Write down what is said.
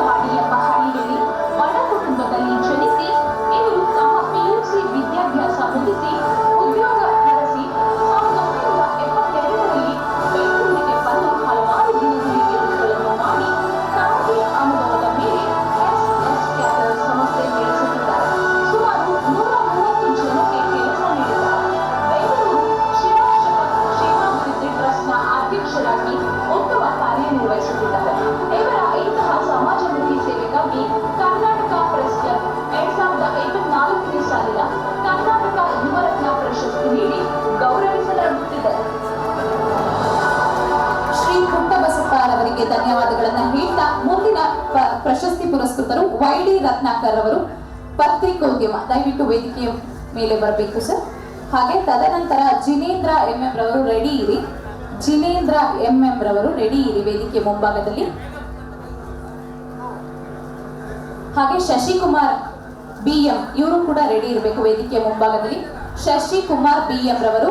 ಅಮೂಲ್ಯವಾಡಿ ಎಂಬ ಹಳ್ಳಿಯಲ್ಲಿ ಬಡ ಕುಟುಂಬದಲ್ಲಿ ಜನಿಸಿ ಇವರು ತಮ್ಮ ಪಿಯುಸಿ ವಿದ್ಯಾಭ್ಯಾಸ ಮುಗಿಸಿ ಉದ್ಯೋಗ ನಡೆಸಿ ಸಾವಿರದ ಒಂಬೈನೂರ ಎಪ್ಪತ್ತೆರಡರಲ್ಲಿ ಬೆಂಗಳೂರಿಗೆ ಬಂದು ಹಲವಾರು ದಿನಗೂಲಿ ಕೆಲಸಗಳನ್ನು ಮಾಡಿ ತಮಗೆ ಅನುಭವದ ಮೇಲೆ ಎಸ್ಎಸ್ ಕ್ಯಾಟರ್ ಸಂಸ್ಥೆ ನಡೆಸುತ್ತಿದ್ದಾರೆ ಸುಮಾರು ನೂರ ಮೂವತ್ತು ಜನಕ್ಕೆ ಕೆಲಸ ನೀಡಿದ್ದಾರೆ. ಬೆಂಗಳೂರು ಶಿವಶಕ ಕ್ಷೇಮಾಭಿವೃದ್ಧಿ ಟ್ರಸ್ಟ್ನ ಅಧ್ಯಕ್ಷರಾಗಿ ಉತ್ತಮ ಕಾರ್ಯನಿರ್ವಹಿಸುತ್ತಿದ್ದಾರೆ. ಪ್ರಶಸ್ತಿ ಪುರಸ್ಕೃತರು ವೈ ಡಿ ರತ್ನಾಕರ್ ಅವರು ಪತ್ರಿಕೋದ್ಯಮ. ದಯವಿಟ್ಟು ವೇದಿಕೆಯ ಮೇಲೆ ಬರಬೇಕು ಸರ್. ಹಾಗೆ ತದನಂತರ ಜಿನೇಂದ್ರ ಎಂ ಎಂ ರವರು ರೆಡಿ ಇರಿ. ಜಿನೇಂದ್ರ ಎಂ ಎಂ ರವರು ರೆಡಿ ಇರಿ ವೇದಿಕೆ ಮುಂಭಾಗದಲ್ಲಿ. ಹಾಗೆ ಶಶಿಕುಮಾರ್ ಬಿ ಎಂ ಇವರು ಕೂಡ ರೆಡಿ ಇರಬೇಕು ವೇದಿಕೆಯ ಮುಂಭಾಗದಲ್ಲಿ. ಶಶಿಕುಮಾರ್ ಬಿ ಎಂ ರವರು